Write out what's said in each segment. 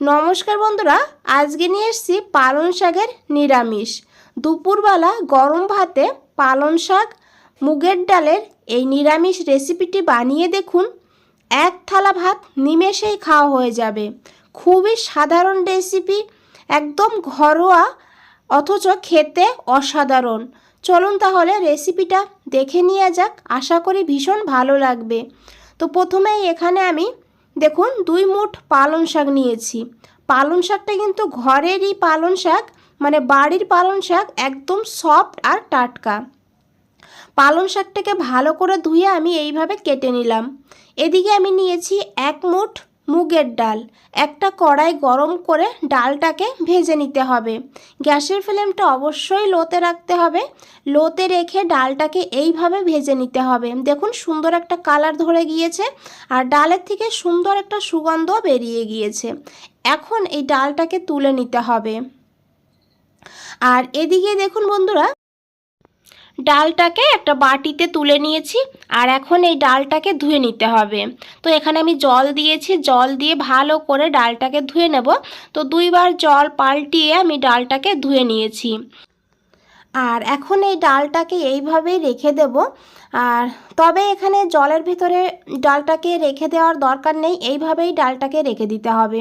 নমস্কার বন্ধুরা, আজকে নিয়ে এসেছি পালং শাকের নিরামিষ। দুপুরবেলা গরম ভাতে পালং শাক, মুগের ডালের এই নিরামিষ রেসিপিটি বানিয়ে দেখুন, এক থালা ভাত নিমেষেই খাওয়া হয়ে যাবে। খুবই সাধারণ রেসিপি, একদম ঘরোয়া, অথচ খেতে অসাধারণ। চলুন তাহলে রেসিপিটা দেখে নিয়ে যাক, আশা করি ভীষণ ভালো লাগবে। তো প্রথমেই এখানে আমি দেখুন, দুই মুঠ পালং শাক নিয়েছি। পালং শাকটা কিন্তু ঘরেরই পালং শাক মানে বাড়ির পালং শাক একদম সফট আর টাটকা। পালং শাকটাকে ভালো করে ধুয়ে আমি এইভাবে কেটে নিলাম। এদিকে আমি নিয়েছি এক মুঠ মুগের ডাল। একটা কড়াই গরম করে ডালটাকে ভেজে নিতে হবে। গ্যাসের ফ্লেমটা অবশ্যই লোতে রাখতে হবে। লোতে রেখে ডালটাকে এইভাবে ভেজে নিতে হবে। দেখুন, সুন্দর একটা কালার ধরে গিয়েছে আর ডালের থেকে সুন্দর একটা সুগন্ধ বেরিয়ে গিয়েছে। এখন এই ডালটাকে তুলে নিতে হবে। আর এদিকে দেখুন বন্ধুরা ডালটাকে একটা বাটিতে তুলে নিয়েছি, আর এখন এই ডালটাকে ধুয়ে নিতে হবে। তো এখানে আমি জল দিয়েছি, জল দিয়ে ভালো করে ডালটাকে ধুয়ে নেব। তো দুইবার জল পাল্টিয়ে আমি ডালটাকে ধুয়ে নিয়েছি। আর এখন এই ডালটাকে এইভাবেই রেখে দেব। আর তবে এখানে জলের ভিতরে ডালটাকে রেখে দেওয়ার দরকার নেই, এইভাবেই ডালটাকে রেখে দিতে হবে।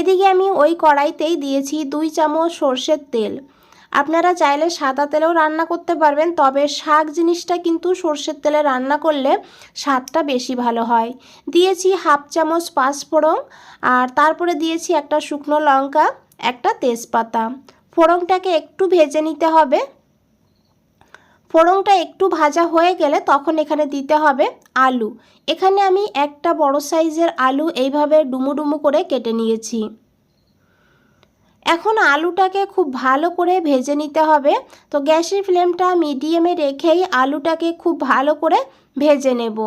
এদিকে আমি ওই কড়াইতেই দিয়েছি দুই চামচ সর্ষের তেল। আপনারা চাইলে সাদা তেলেও রান্না করতে পারবেন, তবে শাক জিনিসটা কিন্তু সর্ষের তেলে রান্না করলে স্বাদটা বেশি ভালো হয়। দিয়েছি হাফ চামচ পাঁচফোড়ন, আর তারপরে দিয়েছি একটা শুকনো লঙ্কা, একটা তেজপাতা। ফোড়নটাকে একটু ভেজে নিতে হবে। ফোড়নটা একটু ভাজা হয়ে গেলে তখন এখানে দিতে হবে আলু। এখানে আমি একটা বড় সাইজের আলু এইভাবে ডুমু ডুমু করে কেটে নিয়েছি। এখন আলুটাকে খুব ভালো করে ভেজে নিতে হবে। তো গ্যাসের ফ্লেমটা মিডিয়ামে রেখেই আলুটাকে খুব ভালো করে ভেজে নেব।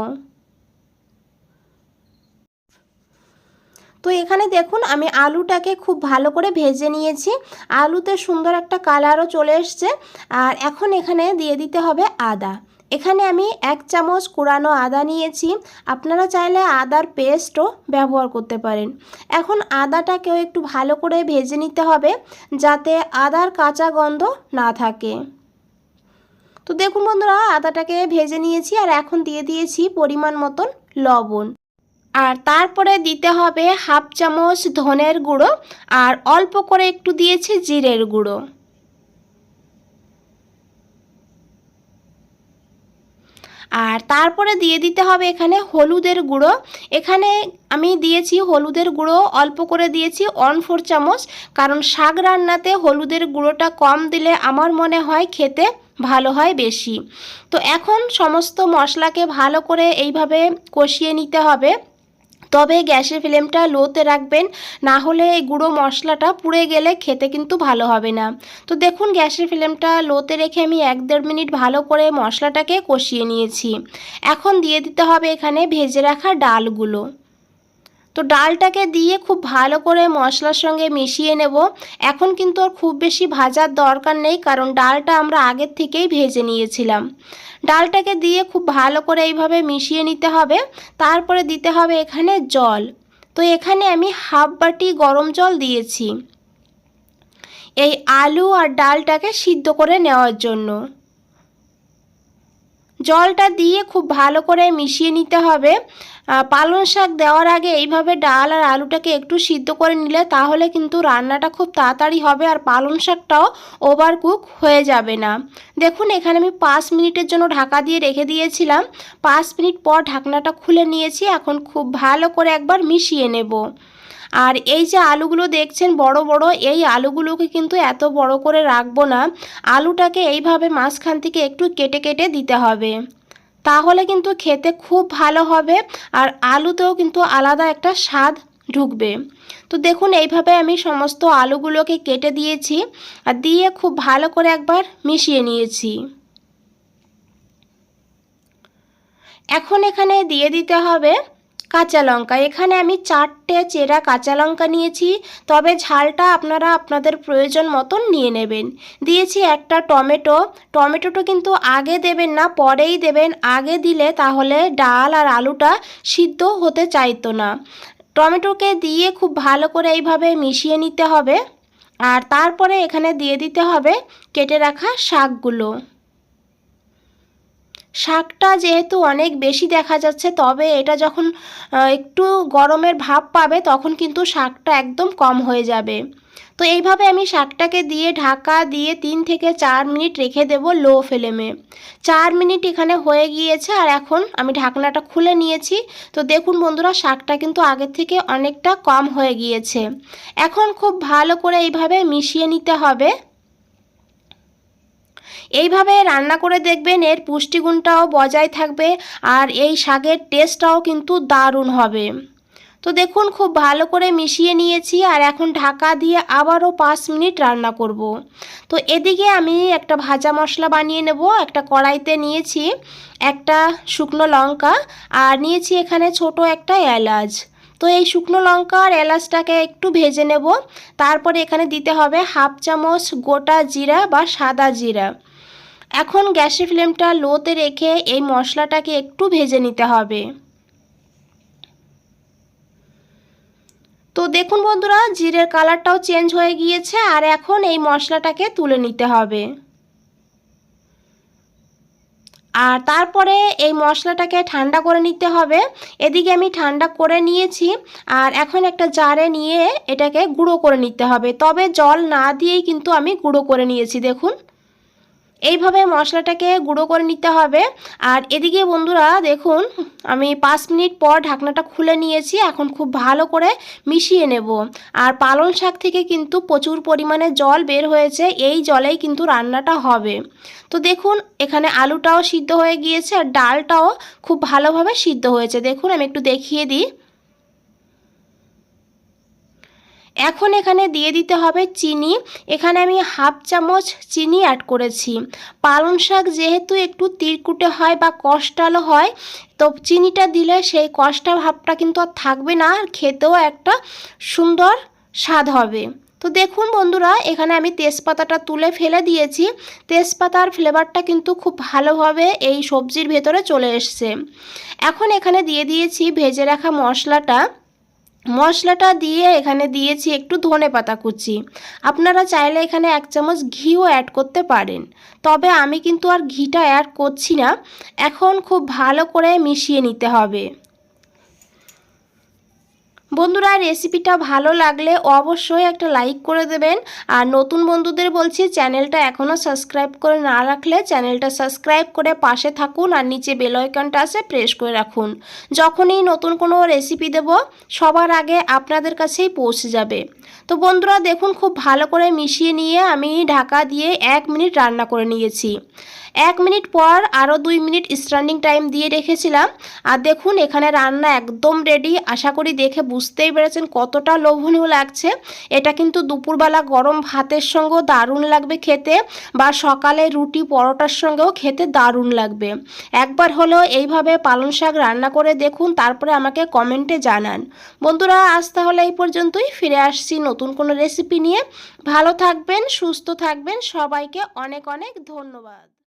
তো এখানে দেখুন, আমি আলুটাকে খুব ভালো করে ভেজে নিয়েছি। আলুতে সুন্দর একটা কালারও চলে এসছে। আর এখন এখানে দিয়ে দিতে হবে আদা। এখানে আমি এক চামচ কুড়ানো আদা নিয়েছি। আপনারা চাইলে আদার পেস্টও ব্যবহার করতে পারেন। এখন আদাটাকেও একটু ভালো করে ভেজে নিতে হবে যাতে আদার কাঁচা গন্ধ না থাকে। তো দেখুন বন্ধুরা, আদাটাকে ভেজে নিয়েছি আর এখন দিয়ে দিয়েছি পরিমাণ মতন লবণ। আর তারপরে দিতে হবে হাফ চামচ ধনের গুঁড়ো আর অল্প করে একটু দিয়েছি জিরের গুঁড়ো। আর তারপরে দিয়ে দিতে হবে এখানে হলুদের গুঁড়ো। এখানে আমি দিয়েছি হলুদের গুঁড়ো, অল্প করে দিয়েছি ওয়ান ফোর চামচ, কারণ শাক রান্নাতে হলুদের গুঁড়োটা কম দিলে আমার মনে হয় খেতে ভালো হয় বেশি। তো এখন সমস্ত মশলাকে ভালো করে এইভাবে কষিয়ে নিতে হবে। তবে গ্যাসের ফ্লেমটা লোতে রাখবেন, না হলে এই গুঁড়ো মশলাটা পুড়ে গেলে খেতে কিন্তু ভালো হবে না। তো দেখুন, গ্যাসের ফ্লেমটা লোতে রেখে আমি এক দেড় মিনিট ভালো করে মশলাটাকে কষিয়ে নিয়েছি। এখন দিয়ে দিতে হবে এখানে ভেজে রাখা ডালগুলো। তো ডালটাকে দিয়ে খুব ভালো করে মশলার সঙ্গে মিশিয়ে নেব। এখন কিন্তু আর খুব বেশি ভাজার দরকার নেই, কারণ ডালটা আমরা আগের থেকেই ভেজে নিয়েছিলাম। ডালটাকে দিয়ে খুব ভালো করে এইভাবে মিশিয়ে নিতে হবে। তারপরে দিতে হবে এখানে জল। তো এখানে আমি হাফ বাটি গরম জল দিয়েছি। এই আলু আর ডালটাকে সিদ্ধ করে নেওয়ার জন্য। জলটা দিয়ে খুব ভালো করে মিশিয়ে নিতে হবে। পালং শাক দেওয়ার আগে এইভাবে ডাল আর আলুটাকে একটু সিদ্ধ করে নিলে তাহলে কিন্তু রান্নাটা খুব তাড়াতাড়ি হবে আর পালং শাকটাও ওভার কুক হয়ে যাবে না। দেখুন, এখানে আমি পাঁচ মিনিটের জন্য ঢাকা দিয়ে রেখে দিয়েছিলাম। পাঁচ মিনিট পর ঢাকনাটা খুলে নিয়েছি। এখন খুব ভালো করে একবার মিশিয়ে নেব। আর এই যে আলুগুলো দেখছেন বড় বড়, এই আলুগুলোকে কিন্তু এত বড় করে রাখব না। আলুটাকে এইভাবে মাঝখান থেকে একটু কেটে কেটে দিতে হবে। তাহলে কিন্তু খেতে খুব ভালো হবে আর আলুতেও কিন্তু আলাদা একটা স্বাদ ঢুকবে। তো দেখুন, এইভাবে আমি সমস্ত আলুগুলোকে কেটে দিয়েছি আর দিয়ে খুব ভালো করে একবার মিশিয়ে নিয়েছি। এখন এখানে দিয়ে দিতে হবে কাঁচা লঙ্কা। এখানে আমি চারটে চেরা কাঁচা লঙ্কা নিয়েছি। তবে ঝালটা আপনারা আপনাদের প্রয়োজন মতন নিয়ে নেবেন। দিয়েছি একটা টমেটো। টমেটোটা কিন্তু আগে দেবেন না, পরেই দেবেন। আগে দিলে তাহলে ডাল আর আলুটা সিদ্ধ হতে চাইতো না। টমেটোকে দিয়ে খুব ভালো করে এইভাবে মিশিয়ে নিতে হবে। আর তারপরে এখানে দিয়ে দিতে হবে কেটে রাখা শাকগুলো। শাকটা যেহেতু অনেক বেশি দেখা যাচ্ছে, তবে এটা যখন একটু গরমের ভাব পাবে, তখন কিন্তু শাকটা একদম কম হয়ে যাবে। তো এইভাবে আমি শাকটাকে দিয়ে ঢাকা দিয়ে তিন থেকে চার মিনিট রেখে দেব লো ফ্লেমে। চার মিনিট এখানে হয়ে গিয়েছে, আর এখন আমি ঢাকনাটা খুলে নিয়েছি। তো দেখুন বন্ধুরা, শাকটা কিন্তু আগের থেকে অনেকটা কম হয়ে গিয়েছে। এখন খুব ভালো করে এইভাবে মিশিয়ে নিতে হবে। এইভাবে রান্না করে দেখবেন এর পুষ্টিগুণটাও বজায় থাকবে আর এই শাকের টেস্টটাও কিন্তু দারুণ হবে। তো দেখুন, খুব ভালো করে মিশিয়ে নিয়েছি আর এখন ঢাকা দিয়ে আবারও পাঁচ মিনিট রান্না করব। তো এদিকে আমি একটা ভাজা মশলা বানিয়ে নেব, একটা কড়াইতে নিয়েছি একটা শুকনো লঙ্কা আর নিয়েছি এখানে ছোট একটা এলাচ। তো এই শুকনো লঙ্কা আর এলাচটাকে একটু ভেজে নেব, তারপরে এখানে দিতে হবে হাফ চামচ গোটা জিরা বা সাদা জিরা। এখন গ্যাসের ফ্লেমটা লোতে রেখে এই মশলাটাকে একটু ভেজে নিতে হবে। তো দেখুন বন্ধুরা, জিরের কালারটাও চেঞ্জ হয়ে গিয়েছে আর এখন এই মশলাটাকে তুলে নিতে হবে। আর তারপরে এই মশলাটাকে ঠান্ডা করে নিতে হবে। এদিকে আমি ঠান্ডা করে নিয়েছি আর এখন একটা জারে নিয়ে এটাকে গুঁড়ো করে নিতে হবে। তবে জল না দিয়েই কিন্তু আমি গুঁড়ো করে নিয়েছি, দেখুন। এইভাবে মশলাটাকে গুঁড়ো করে নিতে হবে। আর এদিকে বন্ধুরা দেখুন, আমি পাঁচ মিনিট পর ঢাকনাটা খুলে নিয়েছি। এখন খুব ভালো করে মিশিয়ে নেব। আর পালং শাক থেকে কিন্তু প্রচুর পরিমাণে জল বের হয়েছে। এই জলেই কিন্তু রান্নাটা হবে। তো দেখুন, এখানে আলুটাও সিদ্ধ হয়ে গিয়েছে আর ডালটাও খুব ভালোভাবে সিদ্ধ হয়েছে। দেখুন, আমি একটু দেখিয়ে দিই। এখন এখানে দিয়ে দিতে হবে চিনি। এখানে আমি হাফ চামচ চিনি অ্যাড করেছি। পালং শাক যেহেতু একটু তিরকুটে হয় বা কষ্টালো হয়, তো চিনিটা দিলে সেই কষ্টা ভাবটা কিন্তু আর থাকবে না, আর খেতেও একটা সুন্দর স্বাদ হবে। তো দেখুন বন্ধুরা, এখানে আমি তেজপাতাটা তুলে ফেলে দিয়েছি। তেজপাতার ফ্লেভারটা কিন্তু খুব ভালোভাবে এই সবজির ভেতরে চলে এসছে। এখন এখানে দিয়ে দিয়েছি ভেজে রাখা মশলাটা। মশলাটা দিয়ে এখানে দিয়েছি একটু ধনে পাতা কুচি। আপনারা চাইলে এখানে এক চামচ ঘিও অ্যাড করতে পারেন। তবে আমি কিন্তু আর ঘিটা অ্যাড করছি না। এখন খুব ভালো করে মিশিয়ে নিতে হবে। বন্ধুরা রেসিপিটা ভালো লাগলে অবশ্যই একটা লাইক করে দেবেন। আর নতুন বন্ধুদের বলছি চ্যানেলটা এখনও সাবস্ক্রাইব করে না রাখলে চ্যানেলটা সাবস্ক্রাইব করে পাশে থাকুন আর নিচে বেলআইকনটা আছে প্রেস করে রাখুন। যখনই নতুন কোনো রেসিপি দেব, সবার আগে আপনাদের কাছেই পৌঁছে যাবে। তো বন্ধুরা, দেখুন খুব ভালো করে মিশিয়ে নিয়ে আমি ঢাকা দিয়ে এক মিনিট রান্না করে নিয়েছি। এক মিনিট পর আরও দুই মিনিট স্ট্যান্ডিং টাইম দিয়ে রেখেছিলাম। আর দেখুন, এখানে রান্না একদম রেডি আশা করি দেখে বুঝতেই পেরেছেন কতটা লোভনীয় লাগছে। এটা কিন্তু দুপুরবেলা গরম ভাতের সঙ্গেও দারুণ লাগবে খেতে বা সকালে রুটি পরোটার সঙ্গেও খেতে দারুণ লাগবে। একবার হলেও এইভাবে পালং শাক রান্না করে দেখুন, তারপরে আমাকে কমেন্টে জানান। বন্ধুরা, আজ তাহলে এই পর্যন্তই। ফিরে আসছি নতুন কোনো রেসিপি নিয়ে। ভালো থাকবেন, সুস্থ থাকবেন। সবাইকে অনেক অনেক ধন্যবাদ।